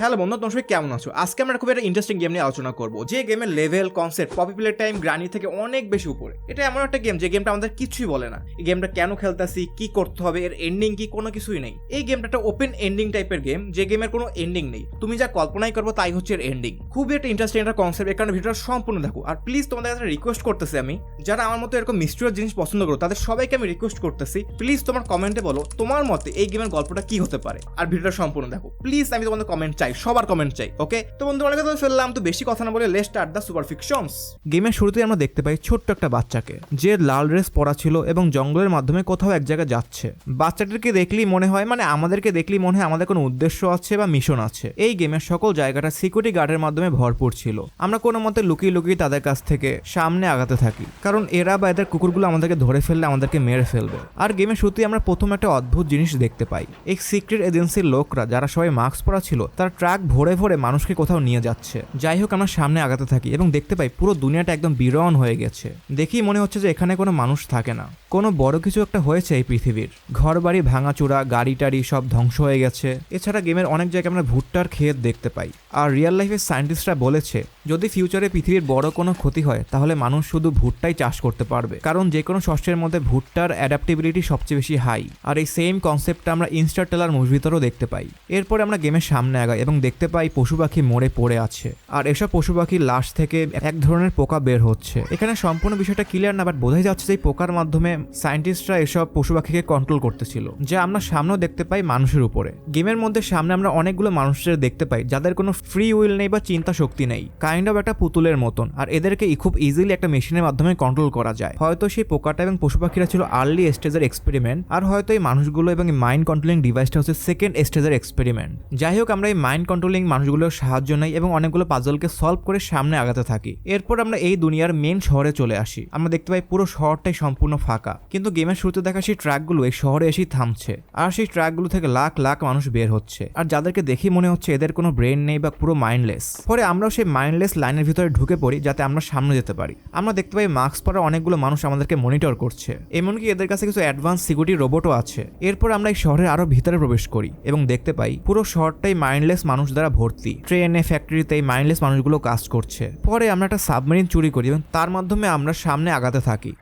Hello বন্ধু, তোমার সবাই কেমন আছো? আজকে আমরা খুব একটা ইন্টারেস্টিং গেম নিয়ে আলোচনা করব। যে গেমের level concept popular time Granny থেকে অনেক বেশি উপরে। এটা এমন একটা গেম যে গেমটা আমাদের কিছুই বলে না। এই গেমটা কেন খেলতেছি, কি করতে হবে, এর এন্ডিং কি, কোনো কিছুই নেই। এই গেমটা একটা ওপেন এন্ডিং টাইপের গেম যে গেমের কোনো এন্ডিং নেই। তুমি যা কল্পনাই করব, তাই হচ্ছে এর এন্ডিং খুবই একটা ইন্টারেস্টিং একটা কনসেপ্ট এর কারণে ভিডিওটা সম্পূর্ণ দেখো। আর প্লিজ তোমাদের কাছে রিকোয়েস্ট করতেছি আমি, যারা আমার মতো এরকম মিস্ট্রিয়াস জিনিস পছন্দ করো, তাদের সবাইকে আমি রিকোয়েস্ট করতেছি প্লিজ তোমার কমেন্টে বলো, তোমার মতে এই গেমের গল্পটা কি হতে পারে? আর ভিডিওটা সম্পূর্ণ দেখো। প্লিজ আমি তোমাদের কমেন্ট চাই। সবার কমেন্ট চাই ওকে তো বন্ধু অনেক কথা ফেললাম, তো বেশি কথা না বলে লেস্ট স্টার্ট দ্য সুপার ফিকশনস গেমের শুরুতেই আমরা দেখতে পাই ছোট্ট একটা বাচ্চাকে, যে লাল ড্রেস পরা ছিল এবং জঙ্গলের মাধ্যমে কোথাও এক জায়গায় যাচ্ছে। বাচ্চাটাকে দেখলেই মনে হয় মানে আমাদেরকে দেখলেই মনে হয় আমাদের কোনো উদ্দেশ্য আছে বা মিশন আছে। এই গেমের সকল জায়গাটা সিকিউরিটি গার্ডের মাধ্যমে ভরপুর ছিল। আমরা কোনো মতে লুকিয়ে লুকিয়ে তাদের কাছ থেকে সামনে আগাতে থাকি, কারণ এরা বা এদের কুকুরগুলো আমাদেরকে ধরে ফেললে আমাদেরকে মেরে ফেলবে। আর গেমের শুরুতেই আমরা প্রথম একটা অদ্ভুত জিনিস দেখতে পাই। এই সিক্রেট এজেন্সির লোকরা, যারা সবাই মাস্ক পরা ছিল, তার ট্রাক ভরে ভরে মানুষকে কোথাও নিয়ে যাচ্ছে। যাই হোক, আমরা সামনে আগাতে থাকি এবং দেখতে পাই পুরো দুনিয়াটা একদম বিরন হয়ে গেছে। দেখেই মনে হচ্ছে যে এখানে কোনো মানুষ থাকে না। কোনো বড় কিছু একটা হয়েছে এই পৃথিবীর। ঘর বাড়ি ভাঙাচোরা গাড়ি টাড়ি সব ধ্বংস হয়ে গেছে। এছাড়া গেমের অনেক জায়গায় আমরা ভুট্টার ক্ষেত দেখতে পাই। আর রিয়েল লাইফের সায়েন্টিস্টরা বলেছে, যদি ফিউচারে পৃথিবীর বড় কোনো ক্ষতি হয়, তাহলে মানুষ শুধু ভুট্টাই চাষ করতে পারবে। কারণ যে কোনো শস্যের মধ্যে ভুট্টার অ্যাডাপ্টেবিলিটি সবচেয়ে বেশি হাই আর এই সেম কনসেপ্টটা আমরা ইনস্টারটেলার মুভির ভিতরেও দেখতে পাই। এরপরে আমরা গেমের সামনে আগাই এবং দেখতে পাই পশু পাখি মরে পড়ে আছে। আর এসব পশু পাখির লাশ থেকে এক ধরনের পোকা বের হচ্ছে। এখানে সম্পূর্ণ বিষয়টা ক্লিয়ার না বাট বোঝাই যাচ্ছে যে পোকার মাধ্যমে সায়েন্টিস্টরা এসব পশু পাখিকে কন্ট্রোল করতেছিল, যা আমরা সামনেও দেখতে পাই মানুষের উপরে। গেমের মধ্যে সামনে আমরা অনেকগুলো মানুষের দেখতে পাই, যাদের কোনো ফ্রি উইল নেই বা চিন্তা শক্তি নেই। কাইন্ড অফ একটা পুতুলের মতন, আর এদেরকে খুব ইজিলি একটা মেশিনের মাধ্যমে কন্ট্রোল করা যায়। হয়তো সেই পোকাটা এবং পশু পাখিরা ছিল আর্লি স্টেজের এক্সপেরিমেন্ট আর হয়তো এই মানুষগুলো এবং মাইন্ড কন্ট্রোলিং ডিভাইসটা হচ্ছে সেকেন্ড স্টেজের এক্সপেরিমেন্ট যাই হোক, আমরা এই কন্ট্রোলিং মানুষগুলোর সাহায্য নেই এবং অনেকগুলো পাজলকে সলভ করে সামনে আগাতে থাকি। এরপর আমরা এই দুনিয়ার মেন শহরে চলে আসি। আমরা দেখতে পাই পুরো শহরটাই সম্পূর্ণ ফাঁকা। কিন্তু গেমের শুরুতে দেখা সেই ট্র্যাকগুলো এই শহরে এসেই থামছে। আর সেই ট্র্যাকগুলো থেকে লাখ লাখ মানুষ বের হচ্ছে। আর যাদেরকে দেখেই মনে হচ্ছে এদের কোনো ব্রেন নেই বা পুরো মাইন্ডলেস পরে আমরাও সেই মাইন্ডলেস লাইনের ভিতরে ঢুকে পড়ি যাতে আমরা সামনে যেতে পারি। আমরা দেখতে পাই মাস্ক পরা অনেকগুলো মানুষ আমাদেরকে মনিটর করছে। এমনকি এদের কাছে কিছু অ্যাডভান্স সিকিউরিটি রোবটও আছে। এরপর আমরা এই শহরের আরও ভিতরে প্রবেশ করি এবং দেখতে পাই পুরো শহরটাই মাইন্ডলেস মানুষ দ্বারা ভর্তি। ট্রেনে, ফ্যাক্টরিতে এই মাইন্ডলেস মানুষগুলো কাজ করছে। পরে আমরা একটা সাবমেরিন চুরি করি এবং তার মাধ্যমে আমরা সামনে আগাতে থাকি।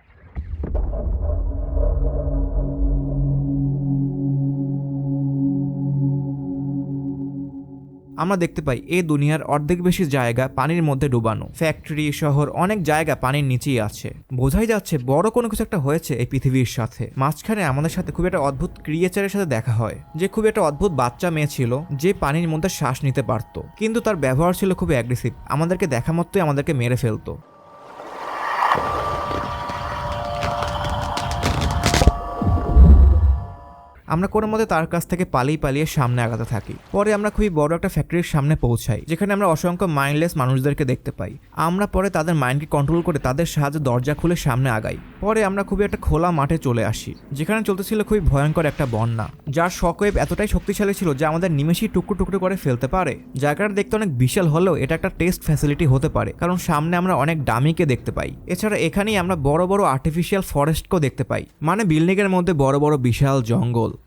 আমরা দেখতে পাই এই দুনিয়ার অর্ধেক বেশি জায়গা পানির মধ্যে ডুবানো। ফ্যাক্টরি শহর অনেক জায়গা পানির নিচেই আছে। বোঝাই যাচ্ছে বড় কোনো কিছু একটা হয়েছে এই পৃথিবীর সাথে। মাঝখানে আমাদের সাথে খুব একটা অদ্ভুত ক্রিয়েচারের সাথে দেখা হয়, যে খুব একটা অদ্ভুত বাচ্চা মেয়ে ছিল, যে পানির মধ্যে শ্বাস নিতে পারত। কিন্তু তার ব্যবহার ছিল খুব অ্যাগ্রেসিভ আমাদেরকে দেখা মতোই আমাদেরকে মেরে ফেলতো। আমরা কোনো মতে তার কাছ থেকে পালিয়ে পালিয়ে সামনে আগাতে থাকি। পরে আমরা খুবই বড় একটা ফ্যাক্টরির সামনে পৌঁছাই, যেখানে আমরা অসংখ্য মাইন্ডলেস মানুষদেরকে দেখতে পাই। আমরা পরে তাদের মাইন্ডকে কন্ট্রোল করে তাদের সাহায্যে দরজা খুলে সামনে আগাই। পরে আমরা খুবই একটা খোলা মাঠে চলে আসি, যেখানে চলতেছিল খুবই ভয়ঙ্কর একটা বন্যা, যার শকওয়েভ এতটাই শক্তিশালী ছিল যে আমাদের নিমেষেই টুকরো টুকরো করে ফেলতে পারে। জায়গাটা দেখতে অনেক বিশাল হলেও এটা একটা টেস্ট ফ্যাসিলিটি হতে পারে, কারণ সামনে আমরা অনেক ডামিকে দেখতে পাই। এছাড়া এখানেই আমরা বড় বড় আর্টিফিশিয়াল ফরেস্টকেও দেখতে পাই মানে বিল্ডিংয়ের মধ্যে বড় বড় বিশাল জঙ্গল।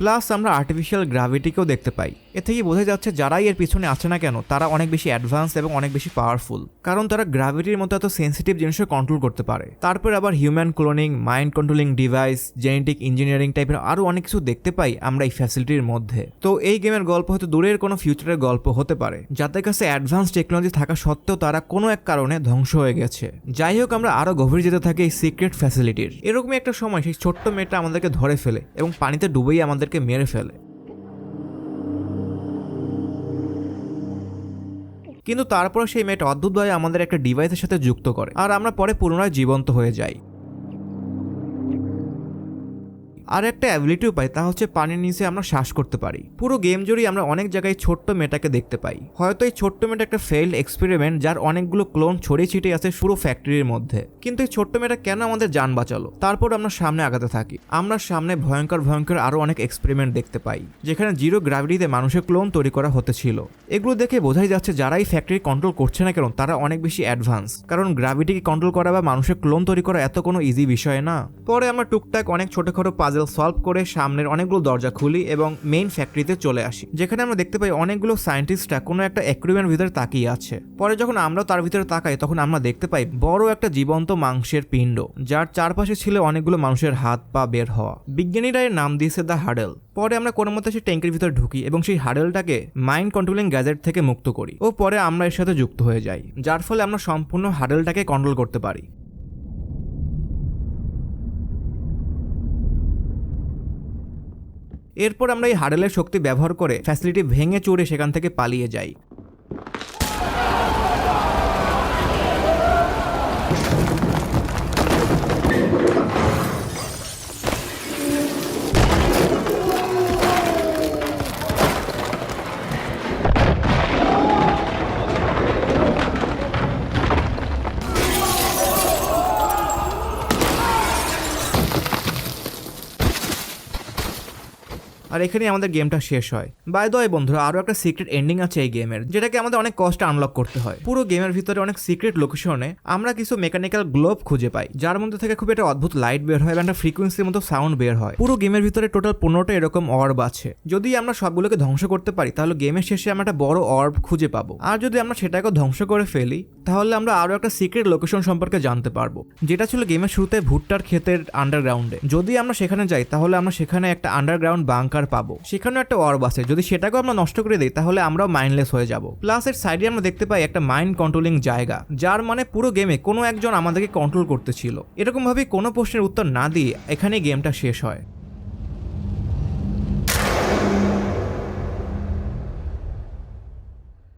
প্লাস আমরা আর্টিফিশিয়াল গ্র্যাভিটিকেও দেখতে পাই। এ থেকে বোঝা যাচ্ছে যারাই এর পিছনে আছে না কেন, তারা অনেক বেশি অ্যাডভান্স এবং অনেক বেশি পাওয়ারফুল কারণ তারা গ্র্যাভিটির মতো এত সেন্সিটিভ জিনিসও কন্ট্রোল করতে পারে। তারপর আবার human cloning mind controlling device genetic engineering টাইপের আরও অনেক কিছু দেখতে পাই আমরা এই ফ্যাসিলিটির মধ্যে। তো এই গেমের গল্প হয়তো দূরের কোনো ফিউচারের গল্প হতে পারে। যাদের কাছে অ্যাডভান্স টেকনোলজি থাকা সত্ত্বেও তারা কোনো এক কারণে ধ্বংস হয়ে গেছে। যাই হোক, আমরা আরও গভীর যেতে থাকি এই সিক্রেট ফ্যাসিলিটির এরকমই একটা সময় সেই ছোট্ট মেয়েটা আমাদেরকে ধরে ফেলে এবং পানিতে ডুবেই আমাদেরকে মেরে ফেলে। কিন্তু তারপরে সেই মেয়েটা অদ্ভুতভাবে আমাদের একটা ডিভাইসের সাথে যুক্ত করে। আর আমরা পরে পুনরায় জীবন্ত হয়ে যাই। আর একটা অ্যাবিলিটিও পাই, তা হচ্ছে পানির নিচে আমরা শ্বাস করতে পারি। পুরো গেম জুড়েই আমরা অনেক জায়গায় ছোট্ট মেয়েটাকে দেখতে পাই। হয়তো এই ছোট্ট মেয়েটা একটা ফেইল্ড এক্সপেরিমেন্ট যার অনেকগুলো ক্লোন ছড়িয়ে ছিটিয়ে আছে পুরো ফ্যাক্টরির মধ্যে। কিন্তু এই ছোট্ট মেয়েটা কেন আমাদের যান বাঁচালো? তারপর আমরা সামনে আগাতে থাকি। আমরা সামনে ভয়ঙ্কর ভয়ঙ্কর আরও অনেক এক্সপেরিমেন্ট দেখতে পাই, যেখানে জিরো গ্র্যাভিটিতে মানুষের ক্লোন তৈরি করা হতে ছিল। এগুলো দেখে বোঝাই যাচ্ছে যারাই ফ্যাক্টরি কন্ট্রোল করছে না কেন, তারা অনেক বেশি অ্যাডভান্স কারণ গ্র্যাভিটিকে কন্ট্রোল করা বা মানুষের ক্লোন তৈরি করা এত কোনো ইজি বিষয় না। পরে আমরা টুকটাক অনেক ছোটখাটো পাজেল পাজেল সলভ করে সামনের অনেকগুলো দরজা খুলি এবং মেইন ফ্যাক্টরিতে চলে আসি। যেখানে আমরা দেখতে পাই অনেকগুলো সায়েন্টিস্টরা কোনো একটা অ্যাকুরিয়ামের ভিতরে তাকিয়ে আছে। পরে যখন আমরা তার ভিতরে তাকাই, তখন আমরা দেখতে পাই বড় একটা জীবন্ত মাংসের পিণ্ড, যার চারপাশে ছিল অনেকগুলো মানুষের হাত পা বের হওয়া। বিজ্ঞানীরা এর নাম দিয়েছে দ্য হাডেল পরে আমরা কোনো মতে সেই ট্যাঙ্কের ভিতরে ঢুকি এবং সেই হাডেলটাকে মাইন্ড কন্ট্রোলিং গ্যাজেট থেকে মুক্ত করি। ও পরে আমরা এর সাথে যুক্ত হয়ে যাই, যার ফলে আমরা সম্পূর্ণ হাডেলটাকে কন্ট্রোল করতে পারি। এরপর আমরা এই হাডেলের শক্তি ব্যবহার করে ফ্যাসিলিটি ভেঙে চড়ে সেখান থেকে পালিয়ে যাই। আর এখানেই আমাদের গেমটা শেষ হয়। বাই দয় বন্ধুরা, আরও একটা সিক্রেট এন্ডিং আছে এই গেমের যেটাকে আমাদের অনেক কষ্ট আনলক করতে হয়। পুরো গেমের ভিতরে অনেক সিক্রেট লোকেশনে আমরা কিছু মেকানিক্যাল গ্লোব খুঁজে পাই, যার মধ্যে থেকে খুব একটা অদ্ভুত লাইট বের হয় এবং একটা ফ্রিকোয়েন্সির মতো সাউন্ড বের হয়। পুরো গেমের ভিতরে টোটাল পনেরোটা এরকম অর্ব আছে। যদি আমরা সবগুলোকে ধ্বংস করতে পারি, তাহলে গেমের শেষে আমরা একটা বড় অর্ব খুঁজে পাবো। আর যদি আমরা সেটাকে ধ্বংস করে ফেলি, তাহলে আমরা আরও একটা সিক্রেট লোকেশন সম্পর্কে জানতে পারব, যেটা ছিল গেমের শুরুতে ভুট্টার ক্ষেতের আন্ডারগ্রাউন্ডে যদি আমরা সেখানে যাই, তাহলে আমরা সেখানে একটা আন্ডারগ্রাউন্ড বাংকার পাবো। সেখানেও একটা অর্ব আছে। যদি সেটাকেও আমরা নষ্ট করে দিই, তাহলে আমরাও মাইন্ডলেস হয়ে যাব। প্লাস এর সাইডে আমরা দেখতে পাই একটা মাইন্ড কন্ট্রোলিং জায়গা, যার মানে পুরো গেমে কোনো একজন আমাদেরকে কন্ট্রোল করতেছিল এরকমভাবে কোনো প্রশ্নের উত্তর না দিয়ে এখানে গেমটা শেষ হয়।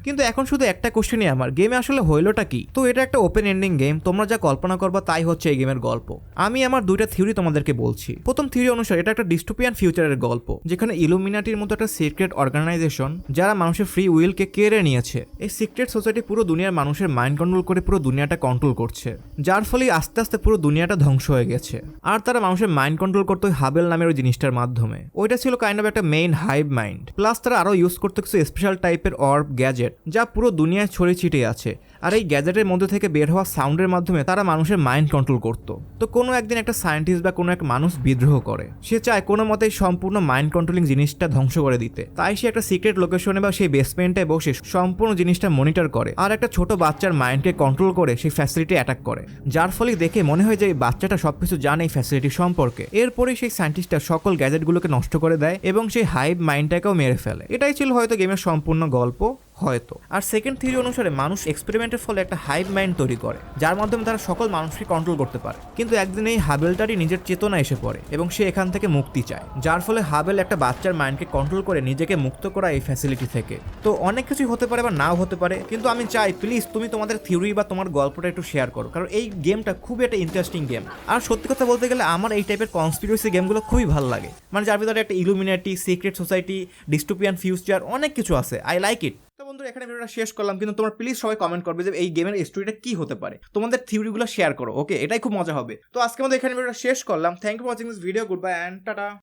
কিন্তু এখন শুধু একটা কোশ্চেনই আমার গেমে আসলে হইলোটা কি? তো এটা একটা ওপেন এন্ডিং গেম তোমরা যা কল্পনা করবা তাই হচ্ছে এই গেমের গল্প। আমি আমার দুইটা থিওরি তোমাদেরকে বলছি। প্রথম থিওরি অনুসারে এটা একটা ডিস্টোপিয়ান ফিউচারের গল্প, যেখানে ইলুমিনাটির মতো একটা সিক্রেট অর্গানাইজেশন যারা মানুষের ফ্রি উইলকে কেড়ে নিয়েছে, এই সিক্রেট সোসাইটি পুরো দুনিয়ার মানুষের মাইন্ড কন্ট্রোল করে পুরো দুনিয়াটা কন্ট্রোল করছে, যার ফলে আস্তে আস্তে পুরো দুনিয়াটা ধ্বংস হয়ে গেছে। আর তারা মানুষের মাইন্ড কন্ট্রোল করতো হাবেল নামের ওই জিনিসটার মাধ্যমে। ওইটা ছিল কাইন্ড অফ একটা মেইন হাইভ মাইন্ড প্লাস তারা আরও ইউজ করতো কিছু স্পেশাল টাইপের অর্ব গ্যাজেট যা পুরো দুনিয়ায় ছড়িয়ে ছিটিয়ে আছে। আর এই গ্যাজেটের মধ্যে থেকে বের হওয়া সাউন্ডের মাধ্যমে তারা মানুষের মাইন্ড কন্ট্রোল করতো। তো কোনো একদিন একটা সায়েন্টিস্ট বা কোনো এক মানুষ বিদ্রোহ করে। সে চায় কোনো মতে এই সম্পূর্ণ মাইন্ড কন্ট্রোলিং জিনিসটা ধ্বংস করে দিতে। তাই সে একটা সিক্রেট লোকেশনে বা সেই বেসমেন্টে বসে সম্পূর্ণ জিনিসটা মনিটর করে আর একটা ছোট বাচ্চার মাইন্ডকে কন্ট্রোল করে সেই ফ্যাসিলিটি অ্যাটাক করে। যার ফলে দেখে মনে হয় যে এই বাচ্চাটা সবকিছু জানে এই ফ্যাসিলিটি সম্পর্কে। এরপরে সেই সায়েন্টিস্টটা সকল গ্যাজেটগুলোকে নষ্ট করে দেয় এবং সেই হাইভ মাইন্ডটাকেও মেরে ফেলে। এটাই ছিল হয়তো গেমের সম্পূর্ণ গল্প, হয়তো। আর সেকেন্ড থিওরি অনুসারে মানুষ এক্সপেরিমেন্টের ফলে একটা হাইভ মাইন্ড তৈরি করে, যার মাধ্যমে তারা সকল মানুষকে কন্ট্রোল করতে পারে। কিন্তু একদিন এই হাবেলটারই নিজের চেতনা এসে পড়ে এবং সে এখান থেকে মুক্তি চায়, যার ফলে হাবেল একটা বাচ্চার মাইন্ডকে কন্ট্রোল করে নিজেকে মুক্ত করা এই ফ্যাসিলিটি থেকে। তো অনেক কিছুই হতে পারে বা নাও হতে পারে, কিন্তু আমি চাই প্লিজ তুমি তোমাদের থিওরি বা তোমার গল্পটা একটু শেয়ার করো, কারণ এই গেমটা খুবই একটা ইন্টারেস্টিং গেম আর সত্যি কথা বলতে গেলে আমার এই টাইপের কনস্পিরেসি গেমগুলো খুবই ভালো লাগে। মানে যার ভিতরে একটা Illuminati secret society dystopian future অনেক কিছু আছে আই লাইক ইট তো বন্ধুরা, এখানে ভিডিওটা শেষ করলাম, কিন্তু তোমরা প্লিজ সবাই কমেন্ট করবে যে এই গেমের স্টোরিটা কি হতে পারে। তোমাদের থিওরিগুলো শেয়ার করো ওকে এটাই খুব মজা হবে। তো আজকে আমাদের এখানে ভিডিওটা শেষ করলাম। Thank you watching this video goodbye and tata